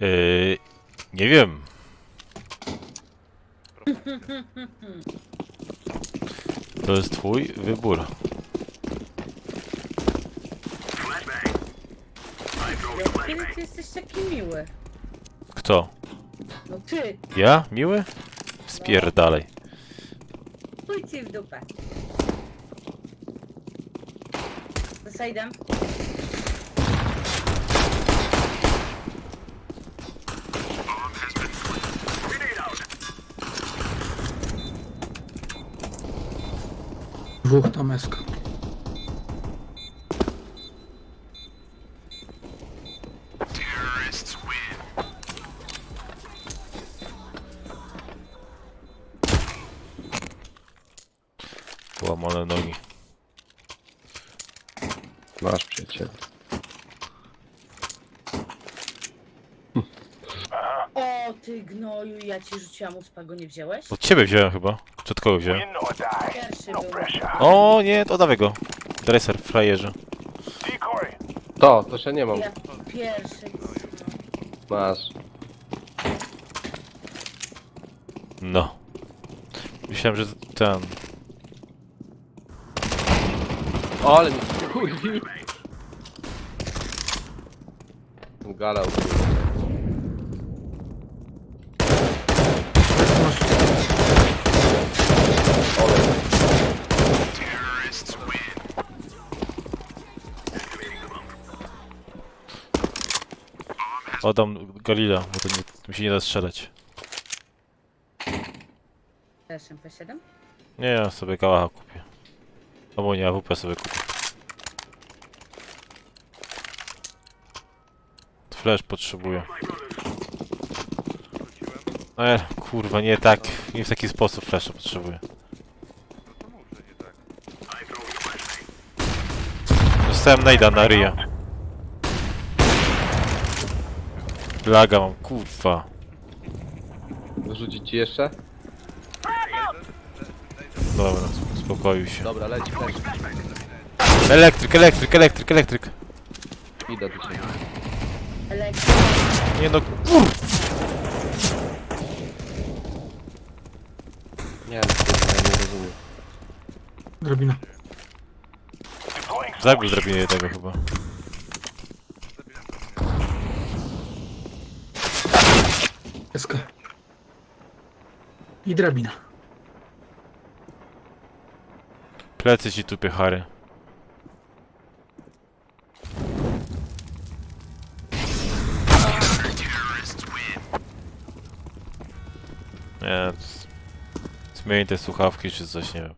Yy, nie wiem. To jest twój wybór. Kiedy ty jesteś taki miły? Kto? No ty, Ja? Miły? Spierdalej. ci w dupę. Zasajdam. Dwóch tam eska. Łamane nogi. Masz przyjaciel. O ty gnoju, ja ci rzuciłam uspa, go nie wziąłeś? Od ciebie wziąłem chyba. Czy od kogo wziąłem? Pierwszy był. O nie, to dawaj go. Dresser, frajerze. To, to jeszcze nie mam. Ja pierwszy. Masz. No. Myślałem, że ten... O, ale mi kurwi. Gala Oddam Galila, bo to nie, mi się nie da strzelać. Też MP7? Nie, ja sobie kałacha kupię. Albo nie, AWP sobie kupię. Flash potrzebuję. E, kurwa, nie tak. Nie w taki sposób flasha potrzebuję. Dostałem najda na ryja. Laga mam, kurwa. Wyrzucić ci jeszcze? Dobra, uspokoił się. Dobra, leci flash. Elektryk, elektryk, elektryk, elektryk. Idę do ciebie. Elektryk. Nie no, kur... Nie, kurwa, ja nie rozumiem. Drabina. Zabił drabinę jednego chyba. Eska. I drabina. Plecy ci tupie, Harry. Nie, zmień te słuchawki czy coś, nie wiem.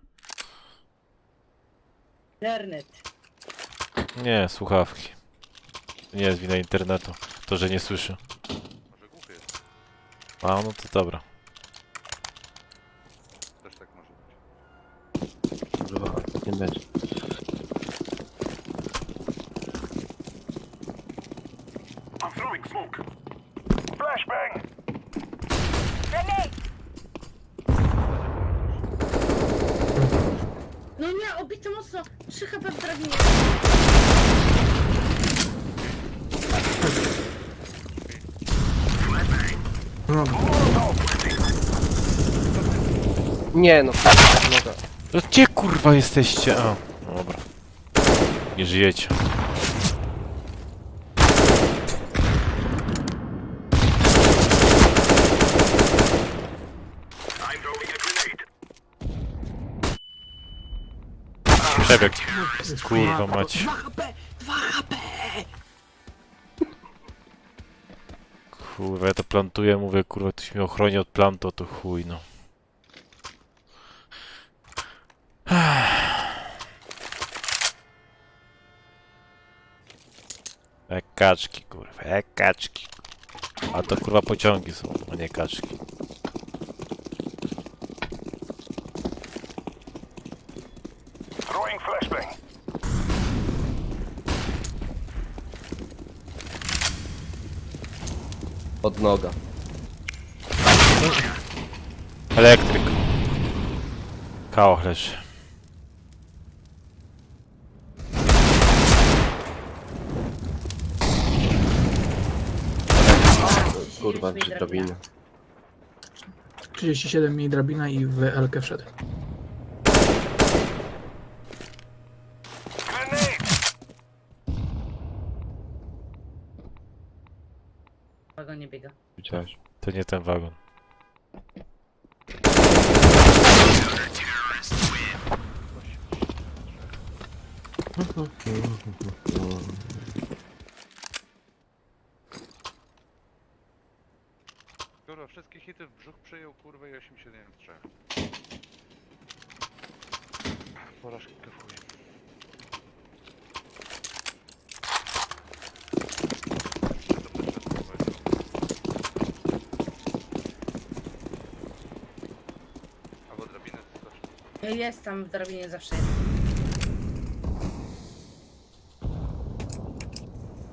Internet. Nie, słuchawki. Nie jest wina internetu. To, że nie słyszę. A, no to dobra. Też tak może być. Kurwa, nie będzie. No nie, obity mocno. 3 HP w drabinie. No, Nie, no kurwa, noga. No gdzie kurwa jesteście? A, dobra. Nie żyjecie. Przebieg. Kurwa mać. Kurwa, ja to plantuję, mówię, kurwa, ktoś mnie ochroni od plantu, to chuj, no. Jak kaczki, kurwa, jak kaczki. A to kurwa pociągi są, a nie kaczki. Od noga. Elektryk. Kałoch leży. kurwa, mi trzy drabiny. 37 mi drabina i w Elkę wszedł. Wagon nie Widziałeś. To nie ten wagon. Kurwa, wszystkie hity w brzuch przyjął, kurwa, i 873. Porażki kafuję. Albo Jest tam w drabinie zawsze jest.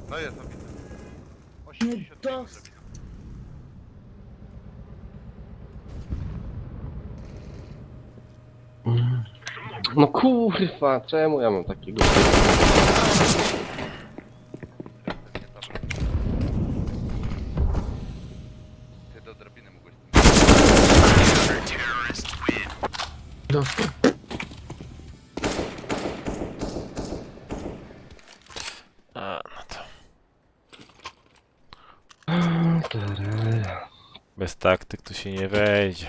No jest, no widzę. Nie 80 dos- drabina. No kurwa, czemu ja mam takiego... Bez taktyk tu się nie wejdzie.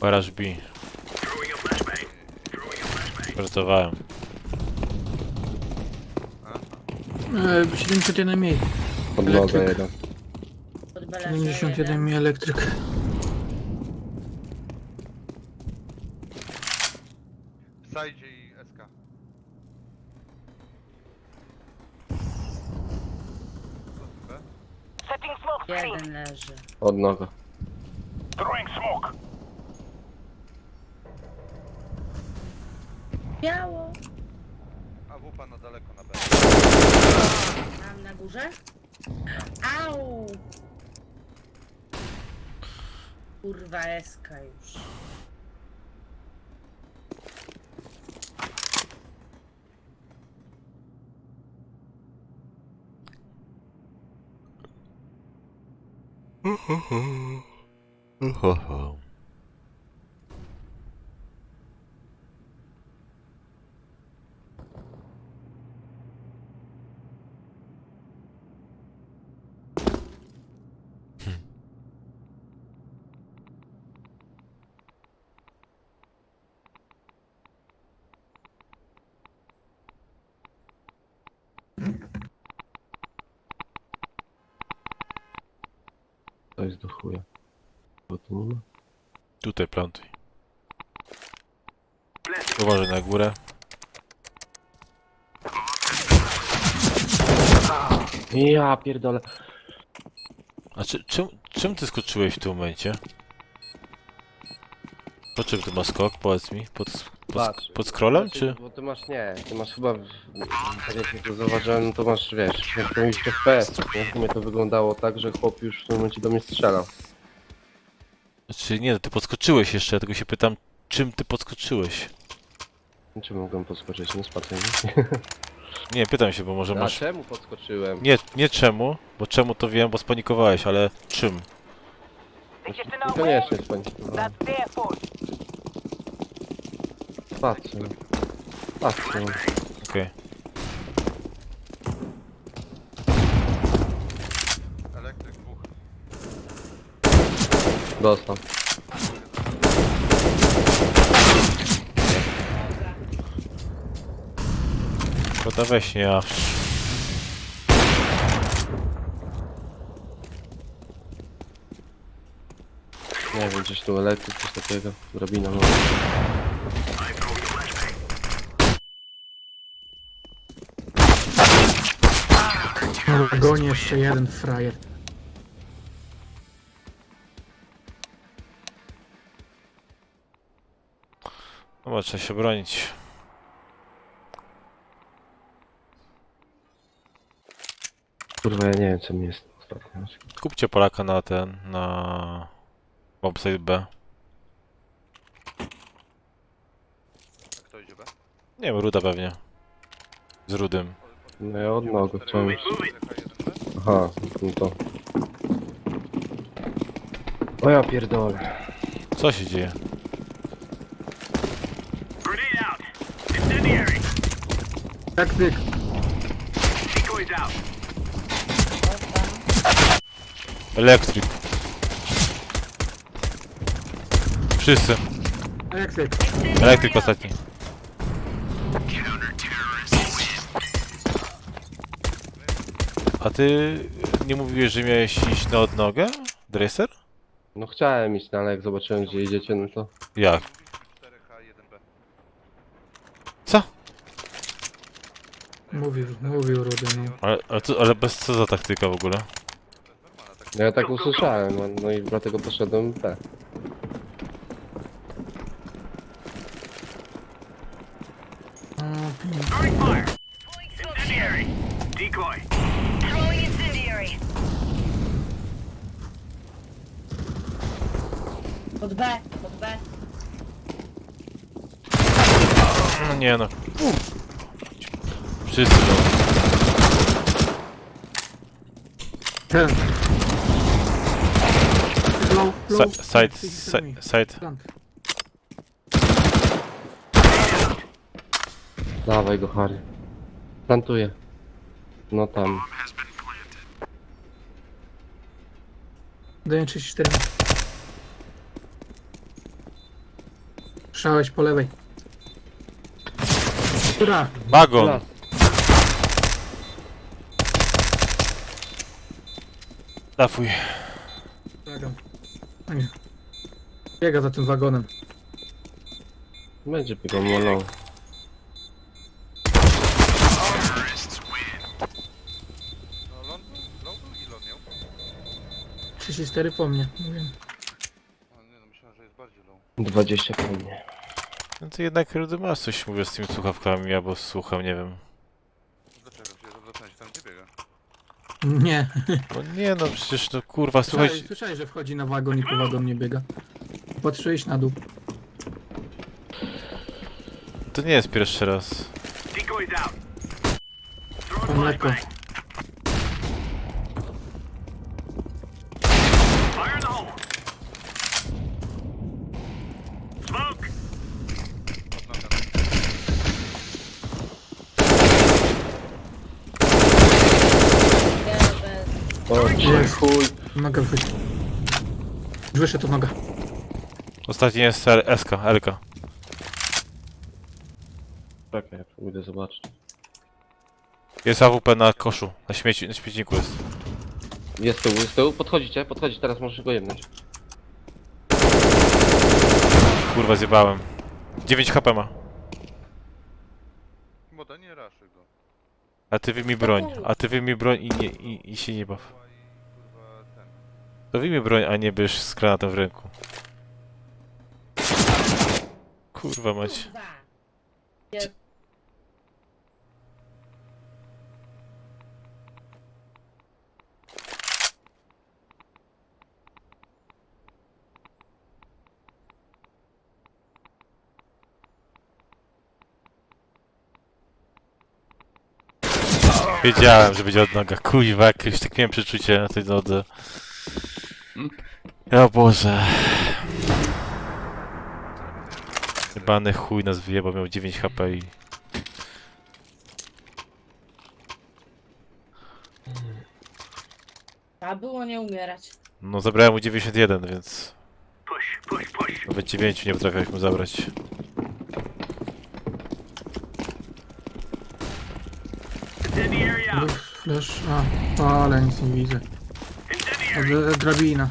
Baraż B. Żartowałem. E, 71 mi. Pod nogę Elektryk. jeden. Pod belem 91 mi elektryk. W sajdzie i SK. Co z B? Setting smoke screen. Jeden Throwing smoke. Biało. A wupa na daleko na B. Mam na górze. Au! Kurwa eska już. ho ho. Ho ho. To jest do chuja. Bo tu nie ma. Tutaj plantuj. Uważaj na górę. Ja pierdolę. A czy, czym, czym ty skoczyłeś w tym momencie? Po czym ty masz skok? Powiedz mi. Pod, pod, Patrz. pod scrollem, Znaczy, czy? Bo ty masz nie, ty masz chyba, w- tak jak ja to zauważyłem, no to masz, wiesz, jak to iść FPS, nie? U mnie to wyglądało tak, że chłop już w tym momencie do mnie strzelał. Znaczy nie, ty podskoczyłeś jeszcze, ja tylko się pytam, czym ty podskoczyłeś? Czy mogłem podskoczyć? No spadłem. Nie, pytam się, bo może A masz... czemu podskoczyłem? Nie, nie czemu, bo czemu to wiem, bo spanikowałeś, ale czym? They. That's their fault. Patrzę. Patrzę. Okej. Elektryk dwóch. Dostał. Szkoda weź nie, a... Nie wiem, gdzieś tu elektryk, coś takiego. Drabina no. Wagonie jeszcze jeden frajer. No bo trzeba się bronić. Kurwa, ja nie wiem, co mi jest ostatnio. Kupcie Polaka na ten, na... Bombsite B. A kto idzie B? Nie wiem, Ruda pewnie. Z Rudym. No ja od nogi chciałem iść. TH1B? Aha, no to. O ja pierdolę. Co się dzieje? Taktyk. Elektryk. Wszyscy. Taktyk. Elektryk ostatni. A ty nie mówiłeś, że miałeś iść na odnogę? Dresser? No chciałem iść, no ale jak zobaczyłem gdzie idziecie, no to... Jak? Mówiliśmy 4H1B. Co? Mówił, mówił Rudy, no. Ale, ale, co, ale bez co za taktyka w ogóle? To jest normalna. No ja tak usłyszałem, no, no i dlatego poszedłem tak. O, ping. Throwing incendiary. Pod B, pod B. No nie no. Wszyscy no. Ten. Low, Si- low. Side, si- side. Plant. Dawaj go, Harry. Plantuję. No tam. Daję 34. Szałeś po lewej. Która? Wagon! Las. Dafuj. Wagon. A nie. Biega za tym wagonem. Będzie biegał molą. No ląd był? Ląd był? Ile on miał? 34 po mnie. Mówię. 20 po mnie. No to jednak Rudy masz coś mówię z tymi słuchawkami, albo słucham, nie wiem. Dlaczego? Przecież odwrotnie się tam gdzie biega. Nie. No nie no, przecież no kurwa, słuchaj. Słyszałeś, słyszałeś, że wchodzi na wagon i po wagon nie biega. Patrzyłeś na dół. To nie jest pierwszy raz. Mleko. Odnoga. Nie, bez. O, Jest. chuj. Noga wychodzi. Wyszedł to noga. Ostatni jest L- SK, LK. Czekaj, ja pójdę zobaczyć. Jest AWP na koszu, na śmieci, na śmietniku jest. Jest tyłu, jest z tyłu. Podchodzicie, podchodzić, teraz możesz go jednąć. Kurwa, zjebałem. 9 HP ma. Moda nie raszy go. A ty wyjmij broń, a ty wyjmij broń i, nie, i, i się nie baw. Kurwa i kurwa ten. To wyjmij broń, a nie bierz z granatem w ręku. Kurwa mać. Kurwa. Wiedziałem, że będzie odnoga. Kuźwa, jakieś tak miałem przeczucie na tej nodze. O Boże. Jebany chuj nas wyjebał, miał 9 HP i... A było nie umierać. No zabrałem mu 91, więc... Nawet 9 nie potrafiłem mu zabrać. Flash. A, ale nic nie widzę. Od, drabina.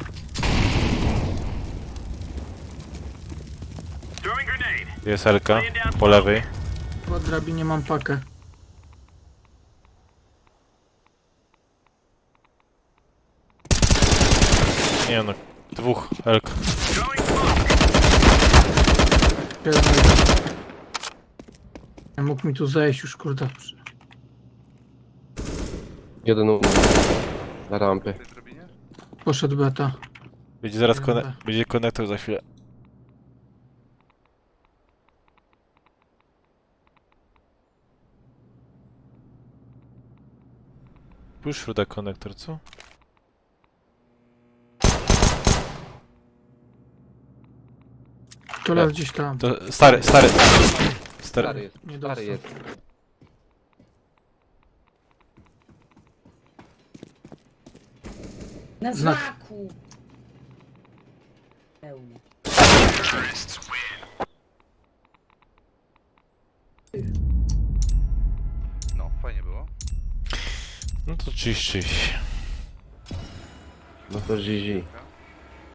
Jest LK, po lewej. Po drabinie mam pakę. Nie no, dwóch LK. Jeden. Ja mógł mi tu zejść już, kurde. Jeden u Na tej drobinie? Poszedł beta. Będzie zaraz kone będzie konektor za chwilę. Through the konektor, co? Kola gdzieś tam. To stary, stary. Stary. Stary jest, Nie stary dostał. jest. Na Znak. znaku. Pełny. No, fajnie było. No to czyś, czyś. No to GG.